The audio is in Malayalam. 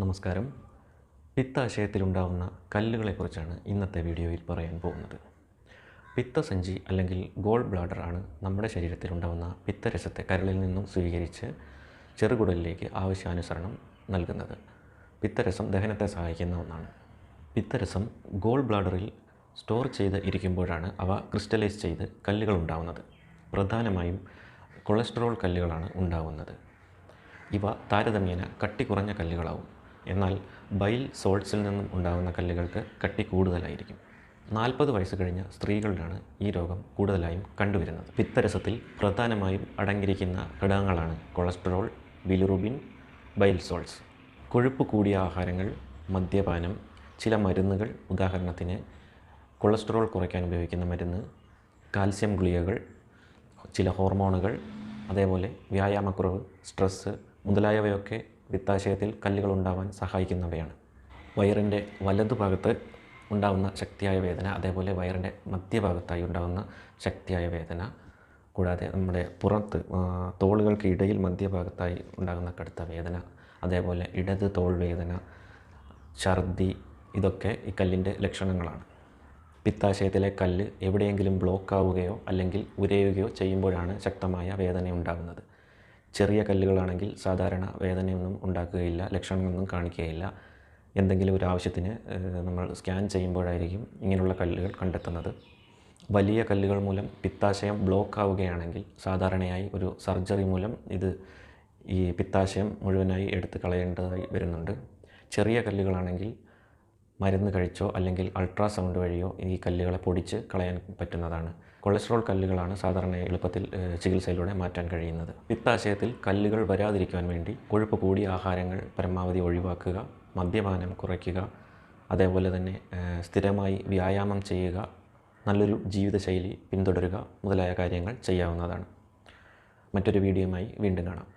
നമസ്കാരം. പിത്താശയത്തിലുണ്ടാവുന്ന കല്ലുകളെക്കുറിച്ചാണ് ഇന്നത്തെ വീഡിയോയിൽ പറയാൻ പോകുന്നത്. പിത്തസഞ്ചി അല്ലെങ്കിൽ ഗോൾ ബ്ലാഡർ ആണ് നമ്മുടെ ശരീരത്തിലുണ്ടാവുന്ന പിത്തരസത്തെ കരളിൽ നിന്നും സ്വീകരിച്ച് ചെറുകുടലിലേക്ക് ആവശ്യാനുസരണം നൽകുന്നത്. പിത്തരസം ദഹനത്തെ സഹായിക്കുന്ന ഒന്നാണ്. പിത്തരസം ഗോൾ ബ്ലാഡറിൽ സ്റ്റോർ ചെയ്ത് ഇരിക്കുമ്പോഴാണ് അവ ക്രിസ്റ്റലൈസ് ചെയ്ത് കല്ലുകൾ ഉണ്ടാവുന്നത് പ്രധാനമായും കൊളസ്ട്രോൾ കല്ലുകളാണ് ഉണ്ടാവുന്നത്. ഇവ താരതമ്യേന കട്ടി കുറഞ്ഞ കല്ലുകളാവും. എന്നാൽ ബൈൽ സോൾട്സിൽ നിന്നും ഉണ്ടാകുന്ന കല്ലുകൾക്ക് കട്ടി കൂടുതലായിരിക്കും. നാൽപ്പത് വയസ്സ് കഴിഞ്ഞ സ്ത്രീകളിലാണ് ഈ രോഗം കൂടുതലായും കണ്ടുവരുന്നത്. പിത്തരസത്തിൽ പ്രധാനമായും അടങ്ങിയിരിക്കുന്ന ഘടകങ്ങളാണ് കൊളസ്ട്രോൾ ബിലുറുബിൻ ബൈൽ സോൾട്സ്. കൊഴുപ്പ് കൂടിയ ആഹാരങ്ങൾ മദ്യപാനം ചില മരുന്നുകൾ ഉദാഹരണത്തിന് കൊളസ്ട്രോൾ കുറയ്ക്കാൻ ഉപയോഗിക്കുന്ന മരുന്ന് കാൽസ്യം ഗുളികകൾ ചില ഹോർമോണുകൾ അതേപോലെ വ്യായാമക്കുറവ് സ്ട്രെസ്സ് മുതലായവയൊക്കെ പിത്താശയത്തിൽ കല്ലുകൾ ഉണ്ടാവാൻ സഹായിക്കുന്നവയാണ്. വയറിന്റെ വലതുഭാഗത്ത് ഉണ്ടാകുന്ന ശക്തിയായ വേദന അതേപോലെ വയറിന്റെ മധ്യഭാഗത്തായി ഉണ്ടാകുന്ന ശക്തിയായ വേദന കൂടാതെ നമ്മുടെ പുറത്ത് തോളുകൾക്ക് ഇടയിൽ മധ്യഭാഗത്തായി ഉണ്ടാകുന്ന കടുത്ത വേദന അതേപോലെ ഇടത് തോൾ വേദന ഛർദി ഇതൊക്കെ ഈ കല്ലിന്റെ ലക്ഷണങ്ങളാണ്. പിത്താശയത്തിലെ കല്ല് എവിടെയെങ്കിലും ബ്ലോക്ക് ആവുകയോ അല്ലെങ്കിൽ ഉരയുകയോ ചെയ്യുമ്പോഴാണ് ശക്തമായ വേദന ഉണ്ടാകുന്നത് ചെറിയ കല്ലുകളാണെങ്കിൽ സാധാരണ വേദനയൊന്നും ഉണ്ടാക്കുകയില്ല ലക്ഷണങ്ങളൊന്നും കാണിക്കുകയില്ല. എന്തെങ്കിലും ഒരു ആവശ്യത്തിന് നമ്മൾ സ്കാൻ ചെയ്യുമ്പോഴായിരിക്കും ഇങ്ങനെയുള്ള കല്ലുകൾ കണ്ടെത്തുന്നത്. വലിയ കല്ലുകൾ മൂലം പിത്താശയം ബ്ലോക്ക് ആവുകയാണെങ്കിൽ സാധാരണയായി ഒരു സർജറി മൂലം ഇത് ഈ പിത്താശയം മുഴുവനായി എടുത്ത് കളയേണ്ടതായി വരുന്നുണ്ട്. ചെറിയ കല്ലുകളാണെങ്കിൽ മരുന്ന് കഴിച്ചോ അല്ലെങ്കിൽ അൾട്രാസൗണ്ട് വഴിയോ ഈ കല്ലുകളെ പൊടിച്ച് കളയാൻ പറ്റുന്നതാണ്. കൊളസ്ട്രോൾ കല്ലുകളാണ് സാധാരണ എളുപ്പത്തിൽ ചികിത്സയിലൂടെ മാറ്റാൻ കഴിയുന്നത്. പിത്താശയത്തിൽ കല്ലുകൾ വരാതിരിക്കാൻ വേണ്ടി കൊഴുപ്പ് കൂടിയ ആഹാരങ്ങൾ പരമാവധി ഒഴിവാക്കുക മദ്യപാനം കുറയ്ക്കുക അതേപോലെ തന്നെ സ്ഥിരമായി വ്യായാമം ചെയ്യുക നല്ലൊരു ജീവിതശൈലി പിന്തുടരുക മുതലായ കാര്യങ്ങൾ ചെയ്യാവുന്നതാണ്. മറ്റൊരു വീഡിയോയുമായി വീണ്ടും കാണാം.